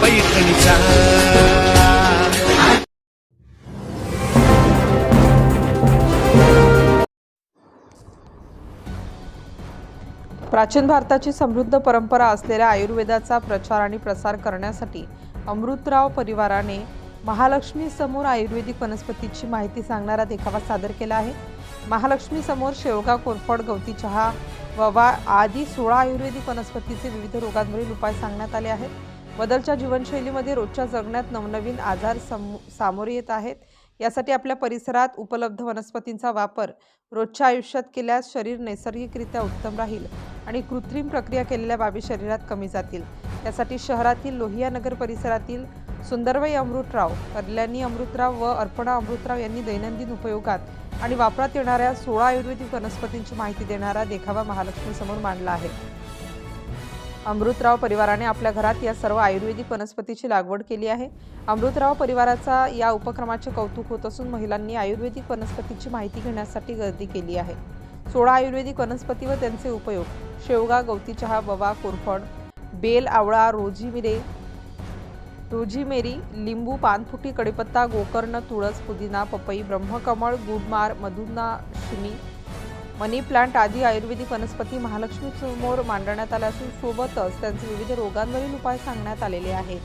पैठणीचा. प्राचीन भारताची समृद्ध परंपरा असलेल्या आयुर्वेदाचा प्रचार आणि प्रसार करण्यासाठी अमृतराव परिवाराने महालक्ष्मी समोर आयुर्वेदिक वनस्पतीची माहिती सांगणारा देखावा सादर केला आहे. महालक्ष्मी समोर शेवगा कोरफड गवती चहा ववा आदी सोळा आयुर्वेदिक वनस्पतीचे विविध रोगांवरील उपाय सांगण्यात आले आहेत. बदलच्या जीवनशैलीमध्ये रोजच्या जगण्यात नवनवीन आजार सम सामोरे येत आहेत. यासाठी आपल्या परिसरात उपलब्ध वनस्पतींचा वापर रोजच्या आयुष्यात केल्यास शरीर नैसर्गिकरित्या उत्तम राहील आणि कृत्रिम प्रक्रिया केलेल्या बाबी शरीरात कमी जातील. त्यासाठी शहरातील लोहिया नगर परिसरातील सुंदरबाई अमृतराव कल्याणी अमृतराव व अर्पणा अमृतराव यांनी दैनंदिन उपयोगात आणि वापरात येणाऱ्या सोळा आयुर्वेदिक वनस्पतींची माहिती देणारा देखावा महालक्ष्मी समोर मांडला आहे. अमृतराव परिवाराने आपल्या घरात या सर्व आयुर्वेदिक वनस्पतीची लागवड केली आहे. अमृतराव परिवाराचा या उपक्रमाचे कौतुक होत असून महिलांनी आयुर्वेदिक वनस्पतीची माहिती घेण्यासाठी गर्दी केली आहे. सोळा आयुर्वेदिक वनस्पती व त्यांचे उपयोग. शेवगा गवती चहा बवा कोरफड बेल आवळा रोजी मिरे रोजीमेरी लिंबू पानफुटी कडीपत्ता गोकर्ण तुळस पुदिना पपई ब्रह्मकमळ गुडमार मधुनाशिनी मनी प्लांट आदी आयुर्वेदिक वनस्पती महालक्ष्मी समोर मांडण्यात आल्या असून सोबतच त्यांचे विविध रोगांवरील उपाय सांगण्यात आलेले आहेत.